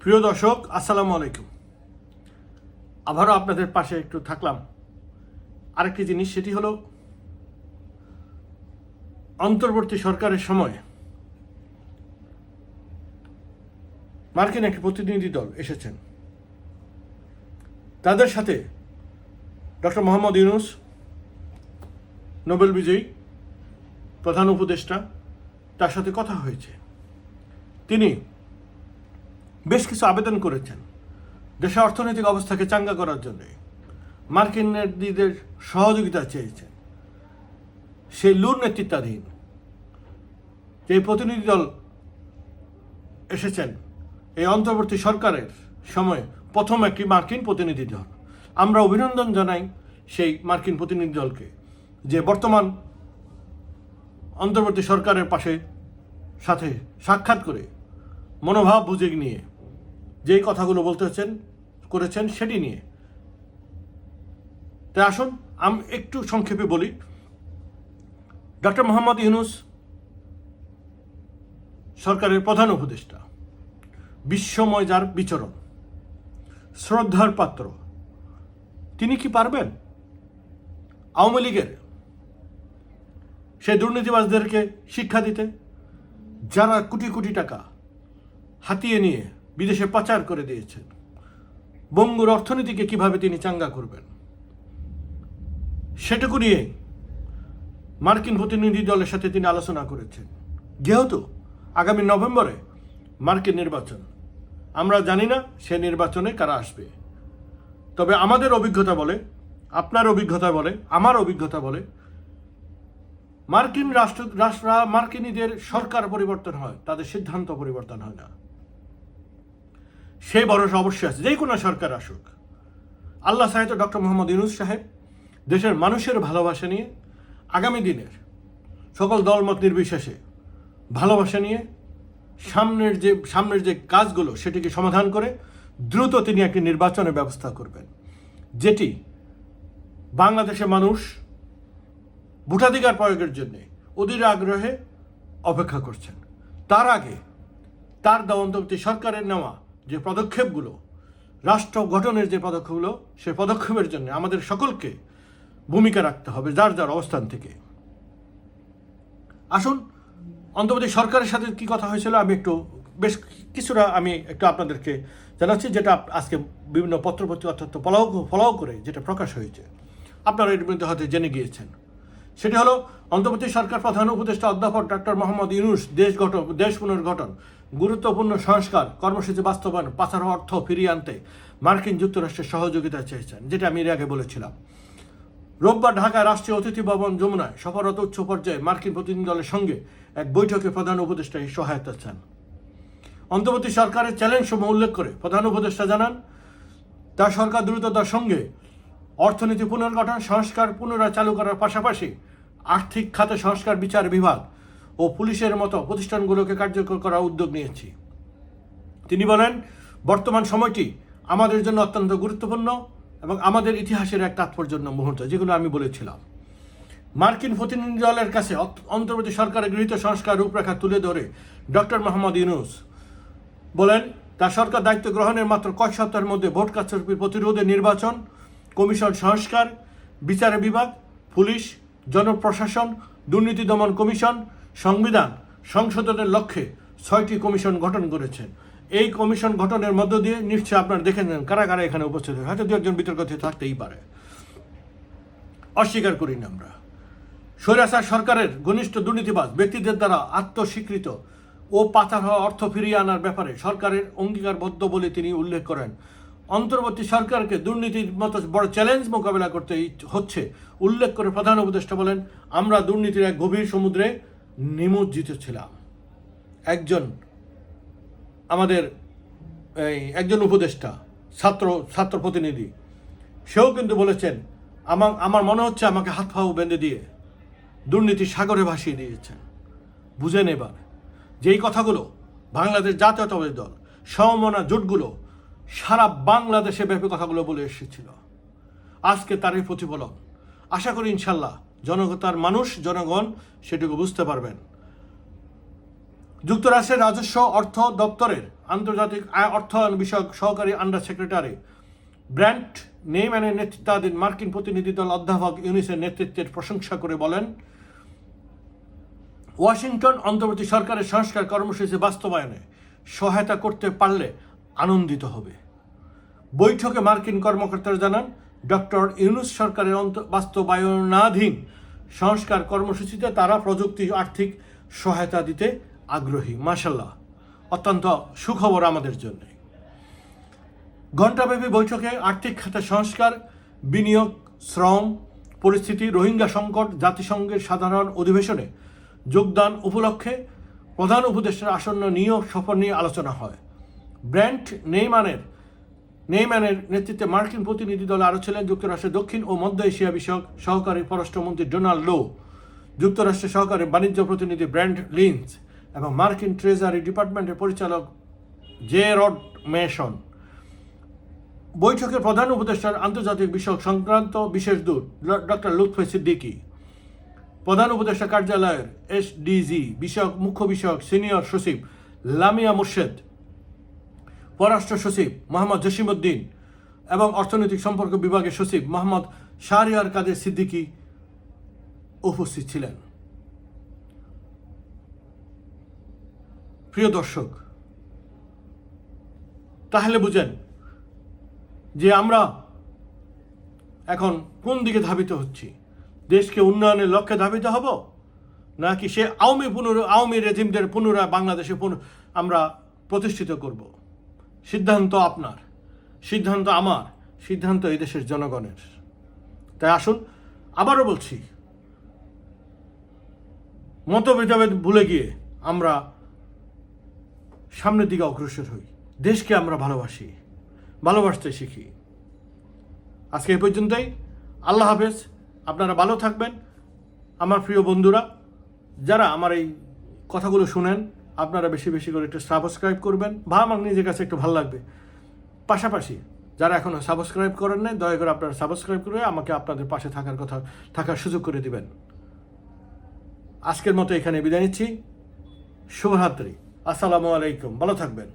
প্রিয় দর্শক, আসসালামু আলাইকুম। আবারও আপনাদের পাশে একটু থাকলাম। আরেকটি জিনিস, সেটি হলো, অন্তর্বর্তী সরকারের সময় মার্কিন একটি প্রতিনিধি দল এসেছেন। তাদের সাথে ডক্টর মোহাম্মদ ইউনুস, নোবেল বিজয়ী, প্রধান উপদেষ্টা, তার সাথে কথা হয়েছে। তিনি বেশ কিছু আবেদন করেছেন দেশের অর্থনৈতিক অবস্থাকে চাঙ্গা করার জন্য। মার্কিনদের সহযোগিতা চেয়েছেন। সেই লুর নেতৃত্বাধীন যে প্রতিনিধি দল এসেছেন, এই অন্তর্বর্তী সরকারের সময় প্রথম একটি মার্কিন প্রতিনিধি দল। আমরা অভিনন্দন জানাই সেই মার্কিন প্রতিনিধি দলকে যে বর্তমান অন্তর্বর্তী সরকারের পাশে সাথে সাক্ষাৎ করে মনোভাব বুঝে নিয়ে যেই কথাগুলো বলতেছেন করেছেন সেটি নিয়ে। তাই আসুন, আমি একটু সংক্ষেপে বলি। ডক্টর মোহাম্মদ ইউনুস সরকারের প্রধান উপদেষ্টা, বিশ্বময় যার বিচরণ, শ্রদ্ধার পাত্র, তিনি কি পারবেন? আওয়ামী লীগের সেই দুর্নীতিবাজদেরকে শিক্ষা দিতে, যারা কোটি কোটি টাকা হাতিয়ে নিয়ে বিদেশে পাচার করে দিয়েছেন। বঙ্গুর অর্থনীতিকে কীভাবে তিনি চাঙ্গা করবেন? সেটুকু নিয়ে মার্কিন প্রতিনিধি দলের সাথে তিনি আলোচনা করেছেন। যেহেতু আগামী নভেম্বরে মার্কিন নির্বাচন, আমরা জানি না সে নির্বাচনে কারা আসবে। তবে আমাদের অভিজ্ঞতা বলে, আপনার অভিজ্ঞতা বলে, আমার অভিজ্ঞতা বলে, মার্কিন রাষ্ট্র রাষ্ট্র মার্কিনীদের সরকার পরিবর্তন হয়, তাদের সিদ্ধান্ত পরিবর্তন হয় না। সেই ভরসা অবশ্যই আছে, যে কোনো সরকার আসুক। আল্লাহ সাহেব ডক্টর মোহাম্মদ ইউনুস সাহেব দেশের মানুষের ভালোবাসা নিয়ে আগামী দিনের সকল দলমত নির্বিশেষে ভালোবাসা নিয়ে সামনের যে সামনের যে কাজগুলো সেটিকে সমাধান করে দ্রুত তিনি একটি নির্বাচনের ব্যবস্থা করবেন, যেটি বাংলাদেশের মানুষ ভোটাধিকার প্রয়োগের জন্য অধীর আগ্রহে অপেক্ষা করছেন। তার আগে তার দমন্তবর্তী সরকারের নেওয়া যে পদক্ষেপগুলো, রাষ্ট্র গঠনের যে পদক্ষেপগুলো, সে পদক্ষেপের জন্য আমাদের সকলকে ভূমিকা রাখতে হবে যার যার অবস্থান থেকে। আসুন, অন্তর্বর্তী সরকারের সাথে কি কথা হয়েছিল আমি একটু, বেশ কিছুটা আমি একটু আপনাদেরকে জানাচ্ছি, যেটা আজকে বিভিন্ন পত্রপত্রিকা অর্থাৎ ফলাও ফলাও করে যেটা প্রকাশ হয়েছে। আপনারা এর মধ্যে হয়তো জেনে গিয়েছেন। সেটি হলো, অন্তর্বর্তী সরকার প্রধান উপদেষ্টা অধ্যাপক ডক্টর মোহাম্মদ ইউনুস, দেশ গঠন, দেশ পুনর্গঠন গুরুত্বপূর্ণ সংস্কার, কর্মসূচি বাস্তবায়ন, পাচার অর্থ ফিরিয়ে আনতে মার্কিন যুক্তরাষ্ট্রের সহযোগিতা চেয়েছেন, যেটা আমি এর আগে বলেছিলাম। রোববার ঢাকায় রাষ্ট্রীয় অতিথি ভবন যমুনায় সফররত উচ্চ পর্যায়ে মার্কিন প্রতিনিধি দলের সঙ্গে এক বৈঠকে প্রধান উপদেষ্টা এই সহায়তা চান। অন্তর্বর্তী সরকারের চ্যালেঞ্জ সমূহ উল্লেখ করে প্রধান উপদেষ্টা জানান তার সরকার দ্রুততার সঙ্গে অর্থনীতি পুনর্গঠন, সংস্কার পুনরায় চালু করার পাশাপাশি আর্থিক খাতে সংস্কার বিচার বিভাগ ও পুলিশের মতো প্রতিষ্ঠানগুলোকে কার্যকর করার উদ্যোগ নিয়েছি। তিনি বলেন, বর্তমান সময়টি আমাদের জন্য অত্যন্ত গুরুত্বপূর্ণ এবং আমাদের ইতিহাসের এক তাৎপর্যপূর্ণ মুহূর্ত, যেগুলো আমি বলেছিলাম। মার্কিন প্রতিনিধি দলের কাছে অন্তর্বর্তী সরকারের গৃহীত সংস্কার রূপরেখা তুলে ধরে ডক্টর মোহাম্মদ ইউনুস বলেন তার সরকার দায়িত্ব গ্রহণের মাত্র কয়েক সপ্তাহের মধ্যে ভোট কারচুপির প্রতিরোধে নির্বাচন, কমিশন সংস্কার, বিচার বিভাগ, পুলিশ, জনপ্রশাসন, দুর্নীতি দমন কমিশন সংবিধান সংশোধনের লক্ষ্যে ছয়টি কমিশন গঠন করেছে। এই কমিশন গঠনের মধ্য দিয়ে নিশ্চয়ই আপনারা দেখে নেন কারা কারা এখানে উপস্থিত হয় হয়তো দু একজন বিতর্ক থাকতেই পারে। অস্বীকার করি না আমরা। স্বৈরাচার সরকারের ঘনিষ্ঠ দুর্নীতিবাজ ব্যক্তিদের দ্বারা আত্মস্বীকৃত ও পাচার হওয়া অর্থ ফিরিয়ে আনার ব্যাপারে সরকারের অঙ্গীকারবদ্ধ বলে তিনি উল্লেখ করেন। অন্তর্বর্তী সরকারকে দুর্নীতির মতো বড় চ্যালেঞ্জ মোকাবেলা করতে হচ্ছে, উল্লেখ করে প্রধান উপদেষ্টা বলেন, আমরা দুর্নীতির এক গভীর সমুদ্রে নিমজ্জিত ছিলাম একজন আমাদের এই একজন উপদেষ্টা, ছাত্র ছাত্র প্রতিনিধি, সেও কিন্তু বলেছেন, আমার আমার মনে হচ্ছে আমাকে হাত পাও বেঁধে দিয়ে দুর্নীতি সাগরে ভাসিয়ে দিয়েছেন। বুঝেন এবার, যেই কথাগুলো বাংলাদেশ জাতীয়তাবাদী দল, সমমনা জোটগুলো সারা বাংলাদেশে ব্যাপী কথাগুলো বলে এসেছিল। আজকে তারই প্রতিফলন। আশা করি ইনশাল্লাহ জনগতার মানুষ, জনগণ সেটুকু বুঝতে পারবেন। যুক্তরাষ্ট্রের রাজস্ব অর্থ দপ্তরের আন্তর্জাতিক অর্থায়ন বিষয়ক সহকারী আন্ডার সেক্রেটারি ব্র্যান্ট নেইম্যানের নেতৃত্বাধীন মার্কিন প্রতিনিধি দল অধ্যাপক ইউনিসের নেতৃত্বের প্রশংসা করে বলেন, ওয়াশিংটন অন্তর্বর্তী সরকারের সংস্কার কর্মসূচি বাস্তবায়নে সহায়তা করতে পারলে আনন্দিত হবে। বৈঠকে মার্কিন কর্মকর্তারা জানান ডক্টর ইউনুস সরকারের অন্ত- বাস্তবায়নাধীন সংস্কার কর্মসূচিতে তারা প্রযুক্তি আর্থিক সহায়তা দিতে আগ্রহী। মাসাল্লাহ অত্যন্ত সুখবর আমাদের জন্য। ঘণ্টাব্যাপী বৈঠকে আর্থিক খাতে সংস্কার, বিনিয়োগ, শ্রম, পরিস্থিতি, রোহিঙ্গা সংকট, জাতিসংঘের সাধারণ অধিবেশনে যোগদান উপলক্ষে প্রধান উপদেষ্টার আসন্ন নিয়োগ সফর নিয়ে আলোচনা হয়। ব্র্যান্ড নেইমানের নেইম্যানের নেতৃত্বে মার্কিন প্রতিনিধি দল আরও ছিলেন যুক্তরাষ্ট্রের দক্ষিণ ও মধ্য এশিয়া বিষয়ক সহকারী পররাষ্ট্রমন্ত্রী ডোনাল্ড লো, যুক্তরাষ্ট্রের সহকারী বাণিজ্য প্রতিনিধি ব্র্যান্ড লিন্স এবং মার্কিন ট্রেজারি ডিপার্টমেন্টের পরিচালক জে রড মেশন। বৈঠকে প্রধান উপদেষ্টার আন্তর্জাতিক বিষয়ক সংক্রান্ত বিশেষ দূত ডক্টর লুৎফে সিদ্দিকী, প্রধান উপদেষ্টা কার্যালয়ের এসডিজি বিষয়ক মুখ্য বিষয়ক সিনিয়র সচিব লামিয়া মুর্শেদ পররাষ্ট্র সচিব মোহাম্মদ জসিমউদ্দিন এবং অর্থনৈতিক সম্পর্ক বিভাগের সচিব মোহাম্মদ শাহরিয়ার কাদের সিদ্দিকী উপস্থিত ছিলেন। প্রিয় দর্শক, তাহলে বুঝেন যে আমরা এখন কোন দিকে ধাবিত হচ্ছি? দেশকে উন্নয়নের লক্ষ্যে ধাবিত হব নাকি সে আওয়ামী পুনর আওয়ামী রেজিমদের পুনরায় বাংলাদেশে আমরা প্রতিষ্ঠিত করব? সিদ্ধান্ত আপনার, সিদ্ধান্ত আমার, সিদ্ধান্ত এই দেশের জনগণের। তাই আসুন, আবারও বলছি, মতভেদাভেদ ভুলে গিয়ে আমরা সামনের দিকে অগ্রসর হই। দেশকে আমরা ভালোবাসি, ভালোবাসতে শিখি। আজকে এই পর্যন্তই। আল্লাহ হাফেজ, আপনারা ভালো থাকবেন। আমার প্রিয় বন্ধুরা, যারা আমার এই কথাগুলো শুনেন আপনারা বেশি বেশি করে একটু সাবস্ক্রাইব করবেন। বা আমার নিজের কাছে একটু ভালো লাগবে। পাশাপাশি যারা এখনও সাবস্ক্রাইব করেন নাই, দয়া করে আপনারা সাবস্ক্রাইব করে আমাকে আপনাদের পাশে থাকার কথা, থাকার সুযোগ করে দিবেন। আজকের মতো এখানে বিদায় নিচ্ছি। শুভরাত্রি। আসসালামু আলাইকুম। ভালো থাকবেন।